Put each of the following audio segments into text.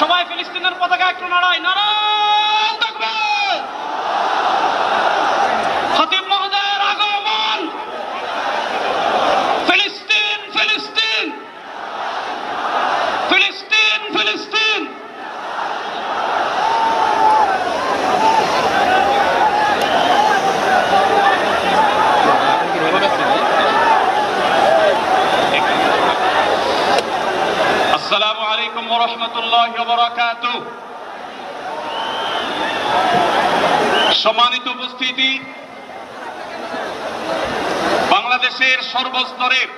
সবাই ফিলিস্তিনের পতাকা একটু নাড়াই নারায়ণ তাকবীর খতিব মহোদয়ের আগমন ফিলিস্তিন ফিলিস্তিন ফিলিস্তিন ফিলিস্তিন আসসালামু আলাইকুম ওয়া রাহমাতুল্লাহি ওয়া বারাকাতুহু সম্মানিত উপস্থিতি। বাংলাদেশের সর্বস্তরের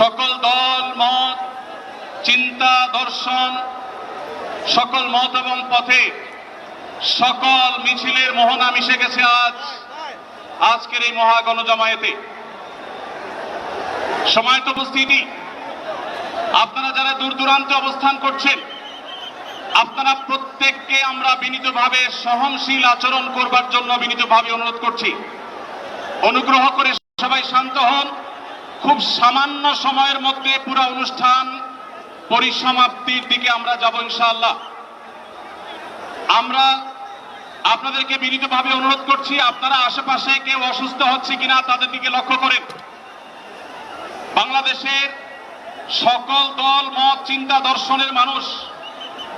সকল দল, মত, চিন্তা, দর্শন, সকল মত এবং পথে সকল মিছিলের মোহনা মিশে গেছে আজ। আজকের এই মহাগণ জমায়েতে সময়ত উপস্থিতি, আপনারা যারা দূর দূরান্তে অবস্থান করছেন আপনারা প্রত্যেককে আমরা বিনীতভাবে সহনশীল আচরণ করবার জন্য বিনীতভাবে অনুরোধ করছি। অনুগ্রহ করে সবাই শান্ত হন। খুব সামান্য সময়ের মধ্যে পুরো অনুষ্ঠান পরিসমাপ্তির দিকে আমরা যাব ইনশাআল্লাহ। আমরা আপনাদেরকে বিনীতভাবে অনুরোধ করছি, আপনারা আশেপাশে কেউ অসুস্থ হচ্ছে কিনা তাদের দিকে লক্ষ্য করেন। বাংলাদেশের সকল দল, মত, চিন্তা, দর্শনের মানুষ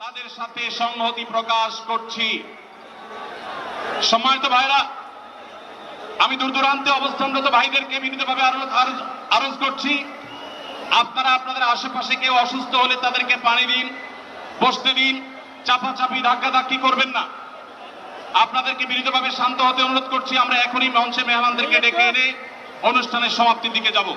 তাদের সাথে সংহতি প্রকাশ করছি। সম্মানিত ভাইরা, আমি দূর দূরান্তে অবস্থানরত ভাইদেরকে বিনীতভাবে আরো- আরো- আরজ করছি। আপনারা আপনাদের আশেপাশে কেউ অসুস্থ হলে তাদেরকে পানি দিন, বসতে দিন, চাপাচাপি, ধাক্কাধাক্কি করবেন না। আপনাদেরকে বিনীতভাবে শান্ত হতে অনুরোধ করছি। আমরা এখনই মঞ্চে মেহমানদেরকে ডেকে এনে অনুষ্ঠানের সমাপ্তির দিকে যাব।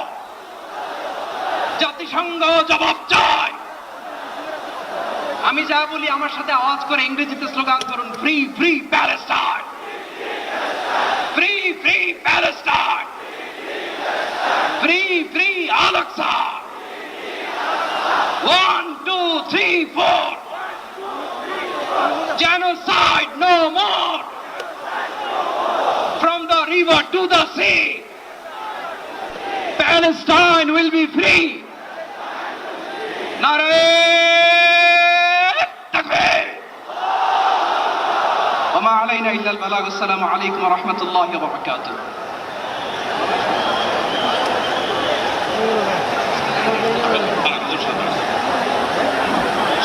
জাতিসংঘ জবাব চায়। আমি যা বলি আমার সাথে আওয়াজ করে ইংরেজিতে স্লোগান করুন free free Palestine free free Palestine free free Al Aqsa one two three four genocide no more! From the river to the sea! Palestine will be free! নারে তাকবীর وما علينا إلا البلاغ السلام عليكم ورحمة الله وبركاته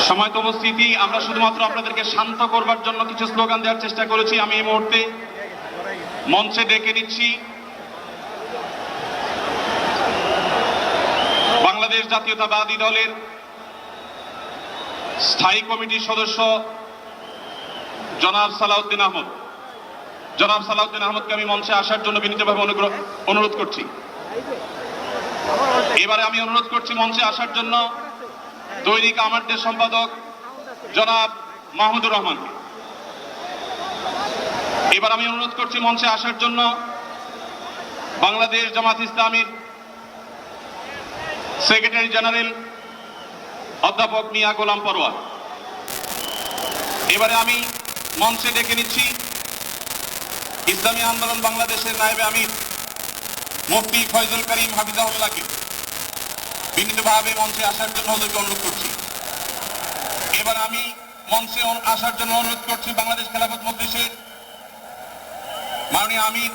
সময় তো উপস্থিতি আমরা শুধুমাত্র আপনাদেরকে শান্ত করবার জন্য কিছু স্লোগান দেওয়ার চেষ্টা করেছি আমি এই মুহূর্তে মঞ্চে ডেকে নিচ্ছি বাংলাদেশ জাতীয়তাবাদী দলের স্থায়ী কমিটির সদস্য জনাব সালাউদ্দিন আহমদ। জনাব সালাউদ্দিন আহমদকে আমি মঞ্চে আসার জন্য বিনীতভাবে অনুগ্রহ, অনুরোধ করছি। এবারে আমি অনুরোধ করছি মঞ্চে আসার জন্য দৈনিক আমাদের সম্পাদক জনাব মাহমুদুর রহমানকে। এবার আমি অনুরোধ করছি মঞ্চে আসার জন্য বাংলাদেশ জামাত ইসলামীর সেক্রেটারি জেনারেল অধ্যাপক মিয়া গোলাম পরোয়ার এবারে আমি মঞ্চে ডেকে নিচ্ছি ইসলামী আন্দোলন বাংলাদেশের নায়েবে আমির মুফতি ফয়জুল করিম হাফিজাউল্লাহকে বিনীতভাবে মঞ্চে আসার জন্য ওদেরকে অনুরোধ করছি। এবার আমি মঞ্চে আসার জন্য অনুরোধ করছি বাংলাদেশ খেলাফত মজলিসের মাননীয় আমির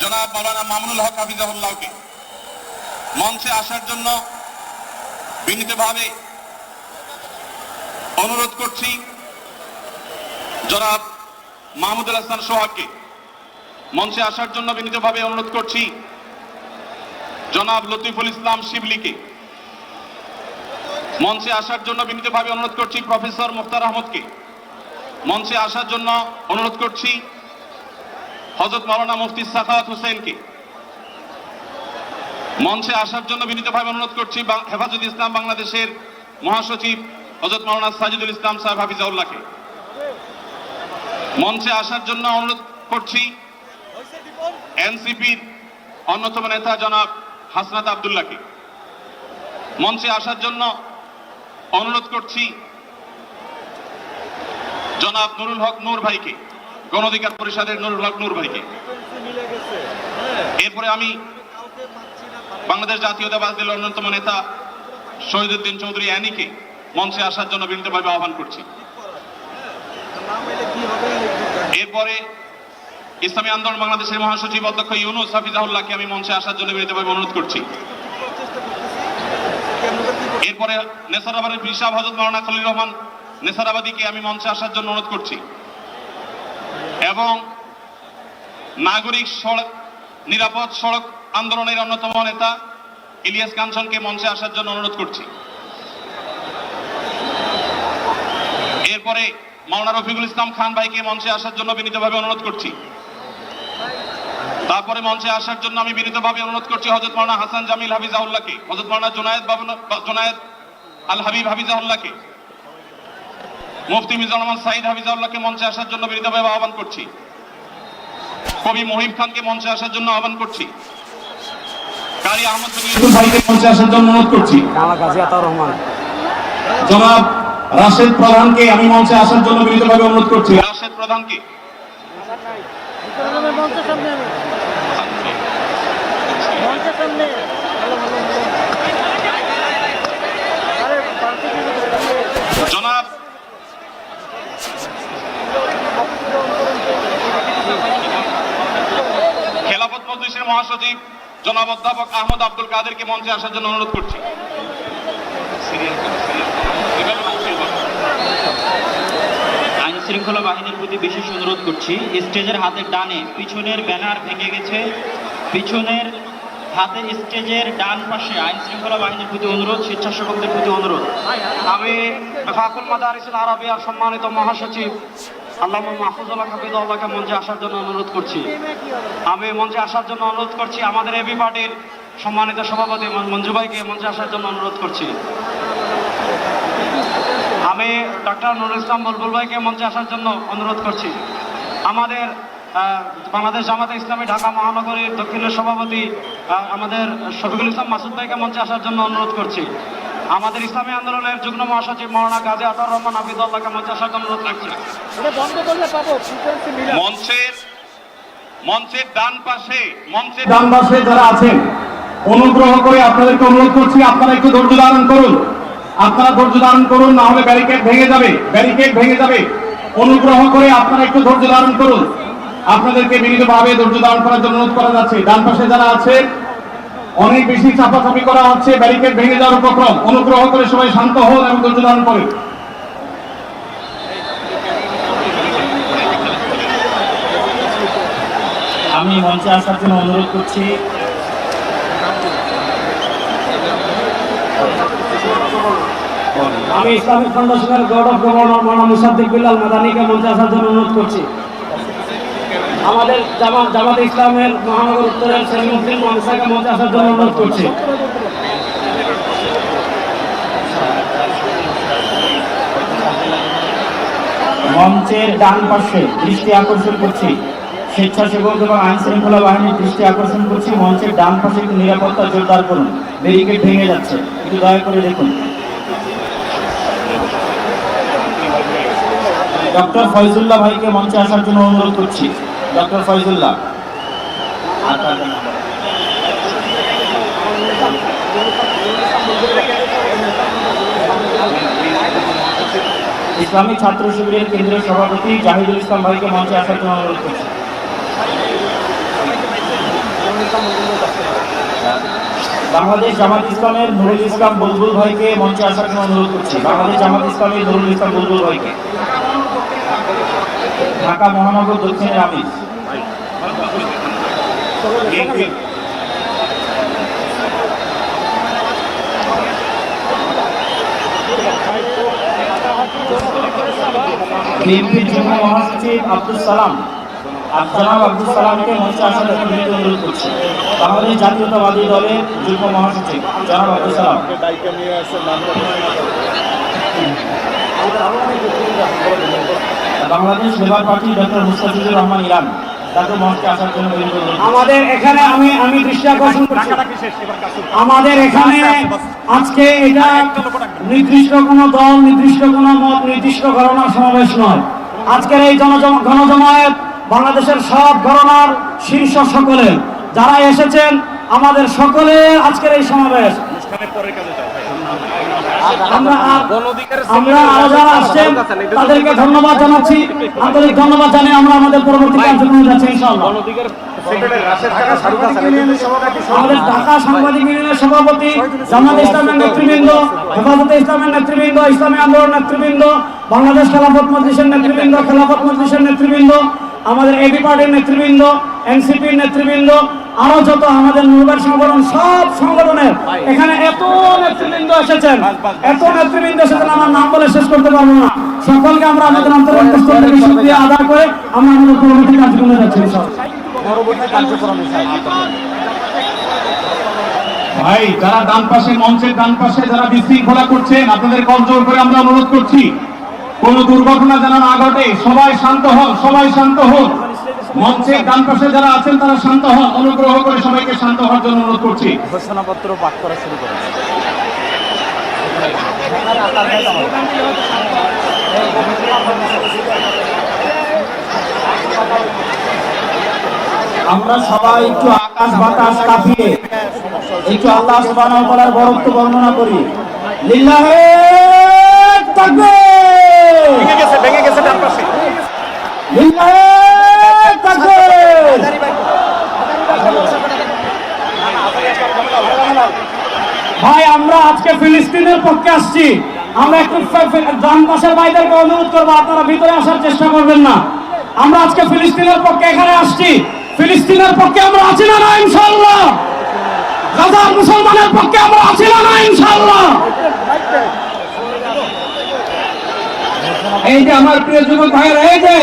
জনাব মৌলানা মামুনুল হক হাফিজাহুল্লাহকে। মঞ্চে আসার জন্য বিনীতভাবে অনুরোধ করছি জনাব মাহমুদুল হাসান সোহাগকে মঞ্চে আসার জন্য বিনীতভাবে অনুরোধ করছি জনাব লতিফুল ইসলাম শিবলিকে মঞ্চে আসার জন্য বিনীতভাবে অনুরোধ করছি প্রফেসর মুখতার আহমদকে মঞ্চে আসার জন্য অনুরোধ করছি হজরত মৌলানা মুফতি সাখাওয়াত হোসেনকে মঞ্চে আসার জন্য বিনীতভাবে অনুরোধ করছি হেফাজত ইসলাম বাংলাদেশের মহাসচিব হজরত মৌলানা সাজিদুল ইসলাম সাহেব হাফিজাউল্লাহকে। মঞ্চে আসার জন্য অনুরোধ করছি এনসিপির অন্যতম নেতা জনাব হাসনাত আবদুল্লাহকে। মঞ্চে আসার জন্য অনুরোধ করছি জনাব নুরুল হক নূর ভাইকে গণ অধিকার পরিষদের নুরুল হক নূর ভাইকে। এরপরে আমি বাংলাদেশ জাতীয়তাবাদ দলের অন্যতম নেতা শহীদুদ্দিন চৌধুরী অ্যানিকে মঞ্চে আসার জন্য বিনীতভাবে আহ্বান করছি। এরপরে ইসলামী আন্দোলন বাংলাদেশের মহাসচিব অধ্যক্ষ ইউনুস হাফিজাহুল্লাহকে আমি মঞ্চে আসার জন্য বিনীতভাবে অনুরোধ করছি। এরপরে নেসারাবাদের বিশাব হজরত মারানা খলিল রহমান নেসারাবাদীকে আমি মঞ্চে আসার জন্য অনুরোধ করছি। এবং নাগরিক সড়ক, নিরাপদ সড়ক আন্দোলনের অন্যতম নেতা ইলিয়াস কাঞ্চনকে মঞ্চে আসার জন্য অনুরোধ করছি। এরপরে মাওলানা রফিকুল ইসলাম খান ভাইকে মঞ্চে আসার জন্য বিনীতভাবে অনুরোধ করছি। তারপরে মঞ্চে আসার জন্য আমি বিনীতভাবে অনুরোধ করছি হজরত মাওলানা হাসান জামিল হাফিজাউল্লাহকে হজরত মাওলানা জোনায়েদ জোনায়েদ আল হাবিব হাফিজাউল্লাহকে মুফতি মিজানুর রহমান সাইদ হাফিজাউল্লাহকে মঞ্চে আসার জন্য বিনীতভাবে আহ্বান করছি। কবি মহিব খানকে মঞ্চে আসার জন্য আহ্বান করছি। কারি আহমদ ভাইকে মঞ্চে আসার জন্য অনুরোধ করছি। রহমান। জনাব রাশেদ প্রধানকে আমি মঞ্চে আসার জন্য বিনীতভাবে অনুরোধ করছি। রাশেদ প্রধানকে? জনাব খেলাফত মজলিসের মহাসচিব জনাব অধ্যাপক আহমদ আব্দুল কাদেরকে মঞ্চে আসার জন্য অনুরোধ করছি। আইন শৃঙ্খলা বাহিনীর প্রতি বিশেষ অনুরোধ করছি। স্টেজের হাতের ডানে পিছনের ব্যানার ভেঙে গেছে। পিছনের হাতে স্টেজের ডান পাশে আইন শৃঙ্খলা বাহিনীর প্রতি অনুরোধ, স্বেচ্ছাসেবকদের প্রতি অনুরোধ। আমি ফাকুল মাদারিসুল আরবিয়ার সম্মানিত মহাসচিব আল্লাহ মাহফুজুল্লাহ হাফিজুল্লাহকে মঞ্চে আসার জন্য অনুরোধ করছি। আমি মঞ্চে আসার জন্য অনুরোধ করছি, আমাদের এবি পার্টির সম্মানিত সভাপতি মঞ্জু ভাইকে মঞ্চে আসার জন্য অনুরোধ করছি। আমি ডক্টর নুরুল ইসলাম বুলবুল ভাইকে মঞ্চে আসার জন্য অনুরোধ করছি। আমাদের বাংলাদেশ জামাতে ইসলামী ঢাকা মহানগরীর দক্ষিণের সভাপতি আমাদের শফিকুল ইসলাম মাসুদ ভাইকে মঞ্চে আসার জন্য অনুরোধ করছি। আমাদের ইসলামী আন্দোলনের যুগ্ম মহাসচিব মৌলানা গাজী আতার রহমান হাফিজুল্লাহকে মঞ্চে আসার অনুরোধ করছি মঞ্চের মঞ্চের ডান পাশে মঞ্চের ডান পাশে যারা আছেন অনুগ্রহ করে আপনাদেরকে অনুরোধ করছি আপনারা একটু ধৈর্য ধারণ করুন। আপনারা ধৈর্য ধারণ করুন না হলে ব্যারিকেড ভেঙে যাবে ব্যারিকেড ভেঙে যাবে। অনুগ্রহ করে আপনারা একটু ধৈর্য ধারণ করুন। আপনাদেরকে বিনীতভাবে ধৈর্য ধারণ করার জন্য অনুরোধ করা যাচ্ছে। ডান পাশে যারা আছে অনেক বেশি চাপাচাপি করা হচ্ছে, ব্যারিকেড ভেঙে যাওয়ার উপক্রম। অনুগ্রহ করে সবাই শান্ত হন এবং ধৈর্য ধারণ করুন আমি মঞ্চে আসার জন্য অনুরোধ করছি। আমি ইসলামিক ফাউন্ডেশনের গড অফ গভর্নর মানা মুসাদ্দিক বিল্লাল মাদানিকে মঞ্চে আসার জন্য অনুরোধ করছি। আমাদের জামাত জামাত ইসলামের মহানগর উত্তরের সেলিমুদ্দিন মানসাকে মঞ্চে আসার জন্য অনুরোধ করছি। মঞ্চের ডান পাশে দৃষ্টি আকর্ষণ করছি। স্বেচ্ছাসেবক এবং আইন শৃঙ্খলা বাহিনীর দৃষ্টি আকর্ষণ করছি। মঞ্চের ডান পাশে একটু নিরাপত্তা জোরদার করুন। ব্যারিকেড ভেঙে যাচ্ছে। একটু দয়া করে দেখুন। ডক্টর ফয়জুল্লাহ ভাইকে মঞ্চে আসার জন্য অনুরোধ করছি। ডক্টর ফয়জুল্লাহ। ইসলামিক ছাত্র শিবিরের কেন্দ্রীয় সভাপতি জাহিদুল ইসলাম ভাইকে মঞ্চে আসার জন্য অনুরোধ করছি। বাংলাদেশ জামাত ইসলামের নুরুল ইসলাম বুলবুল ভাইকে মঞ্চে আসার জন্য অনুরোধ করছি। বাংলাদেশ জামাত ইসলামের নুরুল ইসলাম বুলবুল ভাইকে। ঢাকা মহানগর দক্ষিণের আমির বিএনপির আব্দুল সালাম আব্দুল সালামকে আসার করছি। জাতীয়তাবাদী দলের যুগ্ম মহাসচিব জনাব Abdul Salam. Bangladesh labour party doctor Mustafizur Rahman Iran তাকে মঞ্চে আসার জন্য। আমাদের এখানে আমি আমি দৃষ্টি আকর্ষণ করছি আমাদের এখানে আজকে এটা নির্দিষ্ট কোনো দল নির্দিষ্ট কোনো মত নির্দিষ্ট ঘটনার সমাবেশ নয়। আজকের এই গণজমায়েত বাংলাদেশের সব ঘটনার শীর্ষ সকলে যারা এসেছেন আমাদের সকলে আজকের এই সমাবেশ। তাদেরকে ধন্যবাদ জানাচ্ছি। ধন্যবাদ জানিয়ে আমরা আমাদের পরবর্তী ঢাকা সভাপতি নেতৃবৃন্দ ইসলামের নেতৃবৃন্দ, ইসলামী নেতৃবৃন্দ, বাংলাদেশ খেলাফত মজলিসের নেতৃবৃন্দ, খেলাফত মজলিসের নেতৃবৃন্দ আমাদের এবি পার্টির নেতৃবৃন্দ এনসিপির নেতৃবৃন্দ আরও যত আমাদের নৌবার সংগঠন সব সংগঠনের এখানে এত নেতৃবৃন্দ এসেছেন। এত নেতৃবৃন্দ এসেছেন আমার নাম বলে শেষ করতে পারব না। সকলকে আমরা আমাদের অন্তর্গত আদায় করে আমরা আমাদের পরবর্তী কার্যক্রমে যাচ্ছি ইনশাআল্লাহ। ভাই যারা ডান পাশে মঞ্চের ডান পাশে যারা বিশৃঙ্খলা করছেন আপনাদের কলজোর করে আমরা অনুরোধ করছি। কোন দুর্ঘটনা যেন না ঘটে সবাই শান্ত হন সবাই শান্ত হন। মঞ্চের ডান পাশে যারা আছেন তারা শান্ত হন অনুগ্রহ করে সবাইকে শান্ত হওয়ার জন্য অনুরোধ করছি। ঘোষণাপত্র পাঠ করা শুরু করেন। আমরা সবাই একটু আকাশ বাতাস কাঁপিয়ে একটু আল্লাহ সুবহানাহু ওয়া তাআলার বরত্ব বর্ণনা করি। লিল্লাহে তাকবীর ভেঙে গেছে ভেঙে গেছে ডান পাশে লিল্লাহে তাকবীর ভাই, আমরা আজকে ফিলিস্তিনের পক্ষে আসছি। আমরা একটু ডান পাশের ভাইদেরকে অনুরোধ করব, আপনারা ভিতরে আসার চেষ্টা করবেন না। আমরা আজকে ফিলিস্তিনের পক্ষে এখানে আসছি। ফিলিস্তিনের পক্ষে আমরা আছি না না ইনশাল্লাহ গাজার মুসলমানের পক্ষে আমরা আছি না না ইনশাল্লাহ এই যে আমার প্রিয় যুবক ভাইয়েরা, এই যে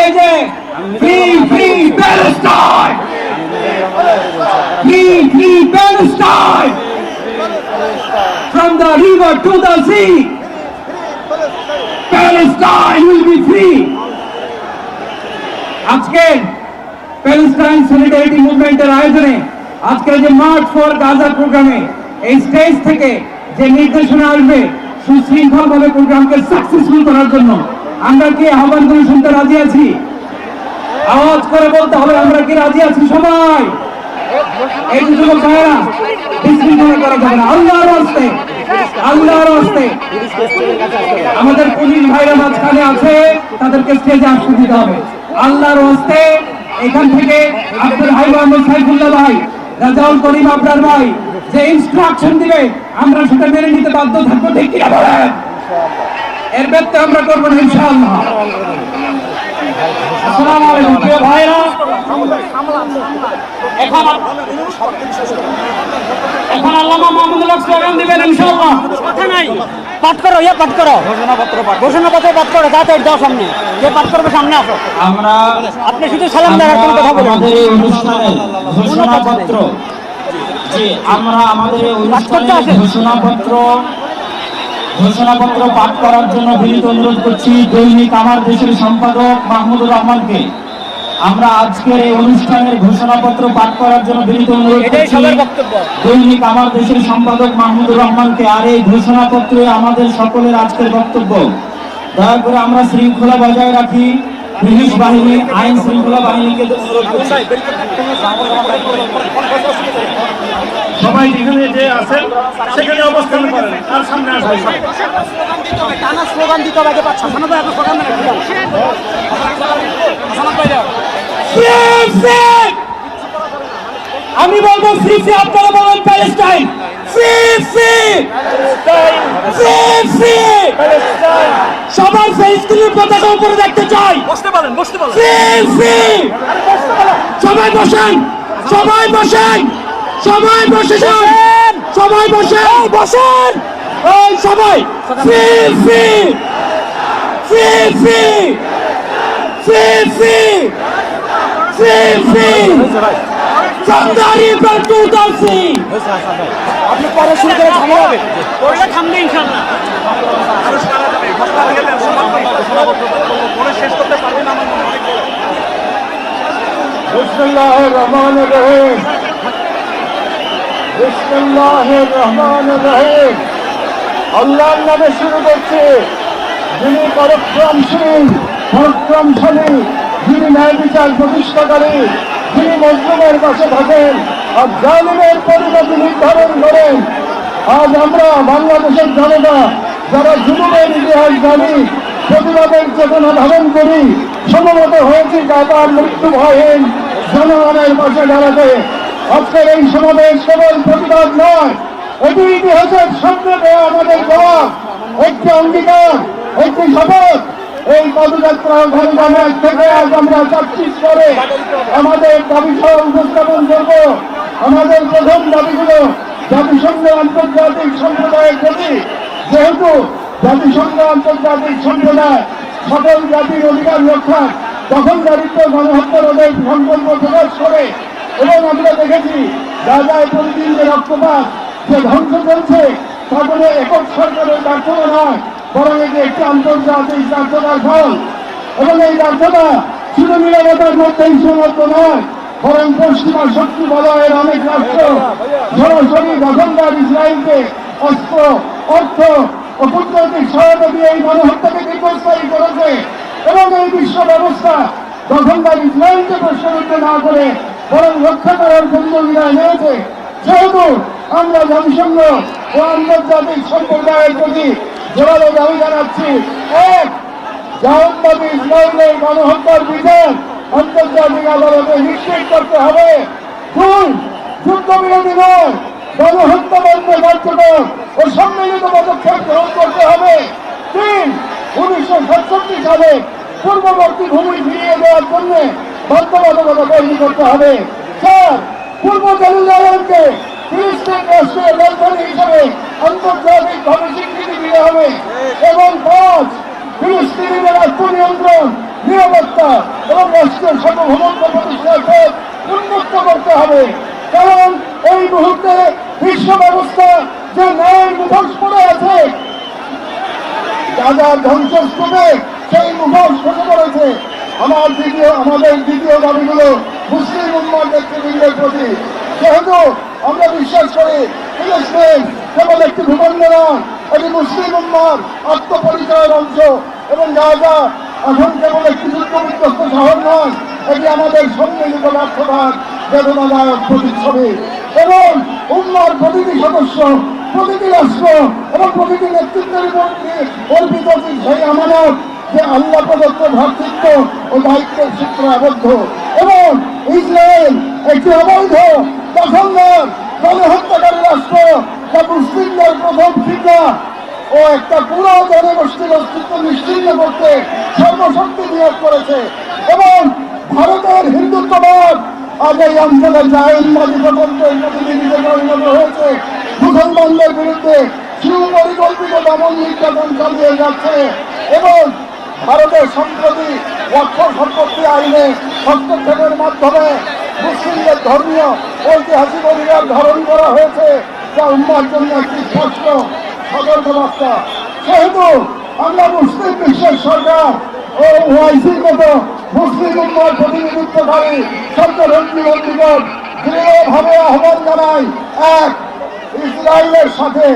এই যে, free free Palestine. Free free Palestine. From the river to the sea. Palestine will be free. আজকে প্যালেস্টাইন সলিডারিটি মুভমেন্টের আয়োজনে আজকে যে মার্চ ফর গাজা প্রোগ্রামে এই স্টেজ থেকে যে নির্দেশনা আসবে সুশৃঙ্খল ভাবে প্রোগ্রামকে সাকসেসফুল করার জন্য, আমরা কি আহ্বান করে শুনতে রাজি আছি আওয়াজ করে বলতে হবে, আমরা কি রাজি আছি সবাই এই যুবক বিশৃঙ্খলা করা যাবে না। আল্লাহর হস্তে আল্লাহর হস্তে আমাদের পুলিশ ভাইরা মাঝখানে আছে, তাদেরকে স্টেজে আসতে দিতে হবে। আল্লাহর হস্তে এখান থেকে আব্দুল হাই মোহাম্মদ সাইফুল্লাহ ভাই, রাজাউল করিম আপনার ভাই, যে ইনস্ট্রাকশন দিবে, আমরা সেটা মেনে নিতে বাধ্য থাকব, ঠিক কিনা বলেন? এর আমরা করব না, ইনশাআল্লাহ। আসসালামু আলাইকুম প্রিয় ভাইরা। এখন এখন আল্লামা মাহমুদুল হক স্লোগান দিবেন ইনশাআল্লাহ। কথা নাই পাঠ করো ইয়ে পাঠ করো। ঘোষণাপত্র পাঠ ঘোষণাপত্র পাঠ করো তাড়াতাড়ি দাও সামনে। যে পাঠ করবে সামনে আসো। আমরা আপনি শুধু সালাম দেওয়ার কোনো কথা বলুন আমাদের এই অনুষ্ঠানের ঘোষণাপত্র যে আমরা আমাদের এই ঘোষণাপত্র ঘোষণাপত্র পাঠ করার জন্য বিনীত অনুরোধ করছি দৈনিক আমার দেশের সম্পাদক মাহমুদুর রহমানকে। আমরা আজকের এই অনুষ্ঠানের ঘোষণাপত্র পাঠ করার জন্য বিনীত অনুরোধ করছি দৈনিক আমার দেশের সম্পাদক মাহমুদুর রহমানকে আর এই ঘোষণাপত্রে আমাদের সকলের আজকের বক্তব্য। দয়া করে আমরা শৃঙ্খলা বজায় রাখি। পুলিশ বাহিনী আইন শৃঙ্খলা বাহিনীকে অনুরোধ করছি। সবাই যেখানে যে আছেন সেখানে অবস্থান করেন। আর সামনে আসবেন টানা স্লোগান দিতে হবে আগে পাচ্ছ। শোনো এত স্লোগান আমি বলব ফ্রি ফ্রি আপনারা বলেন Palestine. Free free free free সবার ফেসগুলির পতাকা উপরে দেখতে চাই। বসতে পারেন বসতে পারেন। ফ্রি ফ্রি সবাই বসেন সবাই বসেন। সবাই বসেন। সবাই বসেন বসেন। এই সবাই free free free free free free free free সন্ধারি পেট্রু দাসি আপনি পরে শুরু করে থামো হবে। থামবে বিসমিল্লাহির রহমানির রহিম। আল্লাহর নামে শুরু করছি। যিনি পরক্রমশীল, পরক্রমশালী, যিনি ন্যায় বিচার প্রতিষ্ঠাকারী, যিনি মজলুমের পাশে থাকেন আর জালিমের পরিণতি নির্ধারণ করেন, আজ আমরা বাংলাদেশের জনতা, যারা জুলুমের ইতিহাস জানি, প্রতিবাদের চেতনা ধারণ করি, সমবেত হয়েছি কাতার মৃত্যু ভয়হীন জনগণের পাশে দাঁড়াতে। আজকের এই সমাবেশ কেবল প্রতিবাদ নয়। এটি ইতিহাসের সামনে দেওয়া আমাদের জবাব। একটি অঙ্গীকার, একটি শপথ। এই পদযাত্রা ঘন্টামের থেকে আজ আমরা চাকচিস করে আমাদের দাবি সহ উপস্থাপন করব। আমাদের প্রথম দাবিগুলো জাতিসংঘ আন্তর্জাতিক সম্প্রদায়ের প্রতি। যেহেতু জাতিসংঘ আন্তর্জাতিক সম্প্রদায় সকল জাতির অধিকার রক্ষা তখন দারিদ্র গণহত্যা রোধের সংকল্প প্রকাশ করে এবং আমরা দেখেছি গাজায় প্রতিদিন যে রক্তপাত যে ধ্বংস চলছে তা কোনো একক সরকারের ব্যর্থতা নয়, বরং এটি একটি আন্তর্জাতিক ব্যর্থতার ফল। এবং এই ব্যর্থতা শুধু নিরাপত্তার মধ্যেই সীমাবদ্ধ নয়, বরং পশ্চিমা শক্তি বলয়ের অনেক রাষ্ট্র সরাসরি দখলদার ইসরায়েলকে অস্ত্র, অর্থ ও কূটনৈতিক সহায়তা দিয়ে এই গণহত্যাকে দীর্ঘস্থায়ী করেছে। এবং এই বিশ্ব ব্যবস্থা দখলদার ইসরায়েলকে প্রশ্নবিদ্ধ না করে বরং রক্ষা করার প্রতিযোগিতায় নিয়েছে যেহেতু আমরা জাতিসংঘ ও আন্তর্জাতিক সম্প্রদায়ের প্রতি জোরালো দাবি জানাচ্ছি, এক জাহান্নাবী ইসরায়েলের গণহত্যার বিচার আন্তর্জাতিক আদালতে নিশ্চিত করতে হবে। দুই যুদ্ধবিরোধী নয়, গণহত্যা বন্ধে কার্যকর ও সম্মিলিত পদক্ষেপ গ্রহণ করতে হবে। তিন, উনিশশো সালে পূর্ববর্তী ভূমি ফিরিয়ে দেওয়ার জন্য বাধ্যবাধকতা তৈরি করতে হবে। চার পূর্ব হবে এবং পাঁচ সার্বভৌমত্ব প্রতিষ্ঠার উন্মুক্ত করতে হবে। কারণ এই মুহূর্তে বিশ্ব ব্যবস্থা যে ন্যায় মুখোশ পড়ে আছে গাজার ধ্বংসস্তূপে সেই মুখোশ খসে পড়েছে আমার দ্বিতীয়, আমাদের দ্বিতীয় দাবিগুলো মুসলিম উম্মার নেতৃবৃন্দের প্রতি। যেহেতু আমরা বিশ্বাস করি ফিলিস্তিন কেবল একটি ভূখণ্ড নয়, এটি মুসলিম উম্মার আত্মপরিচয়ের অংশ এবং গাজা এখন কেবল একটি যুদ্ধ বিধ্বস্ত শহর নয়, এটি আমাদের সম্মিলিত ব্যর্থতার বেদনাদায়ক প্রতিচ্ছবি। এবং উন্মার প্রতিটি সদস্য, প্রতিটি রাষ্ট্র এবং প্রতিটি নেতৃত্বের মধ্যে অর্পিত সেই আমানত যে আল্লাহ প্রদত্ত ভ্রাতৃত্ব ও দায়িত্বের সূত্রে আবদ্ধ এবং ইসরায়েল একটি অবৈধ দখলদার গণহত্যাকারী রাষ্ট্র যা মুসলিমদের প্রথম শিক্ষা ও একটা পুরো জনগোষ্ঠীর অস্তিত্ব নিশ্চিন্ন করতে সর্বশক্তি নিয়োগ করেছে এবং ভারতের হিন্দুত্ববাদ আজ এই অঞ্চলের জায়নবাদী প্রকল্পের প্রতিনিধিতে পরিণত হয়েছে। মুসলমানদের বিরুদ্ধে সুপরিকল্পিত দমন নির্যাতন চালিয়ে যাচ্ছে এবং ভারতের সম্প্রতি অর্থ সম্পত্তি আইনে হস্তক্ষেপের মাধ্যমে মুসলিমদের ধর্মীয়, ঐতিহাসিক অধিকার ধারণ করা হয়েছে, যা উম্মার জন্য একটি স্পষ্ট সতর্কবার্তা সেহেতু আমরা মুসলিম বিশ্বের সরকার ও ওআইসির মতো মুসলিম উম্মার প্রতিনিধিত্বকারী সরকারের নিকট দৃঢ়ভাবে আহ্বান জানাই এক ইসরায়েলের সাথে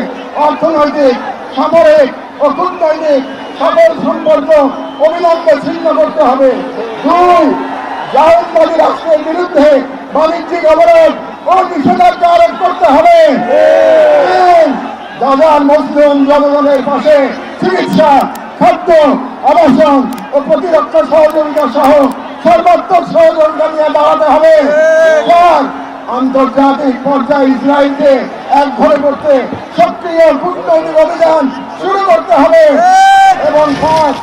অর্থনৈতিক, সামরিক ও কূটনৈতিক সকল সম্পর্ক অবিলম্বে ছিন্ন করতে হবে। দুই জায়নবাদী রাষ্ট্রের বিরুদ্ধে বাণিজ্যিক অবরোধ ও নিষেধাজ্ঞা আরোপ করতে হবে। গাজার মুসলিম জনগণের পাশে চিকিৎসা, খাদ্য, আবাসন ও প্রতিরক্ষা সহযোগিতা সহ সর্বাত্মক সহযোগিতা নিয়ে দাঁড়াতে হবে। আন্তর্জাতিক পর্যায়ে ইসরায়েলকে এক ঘরে করতে সক্রিয় কূটনৈতিক অভিযান শুরু করতে হবে। এবং পাঁচ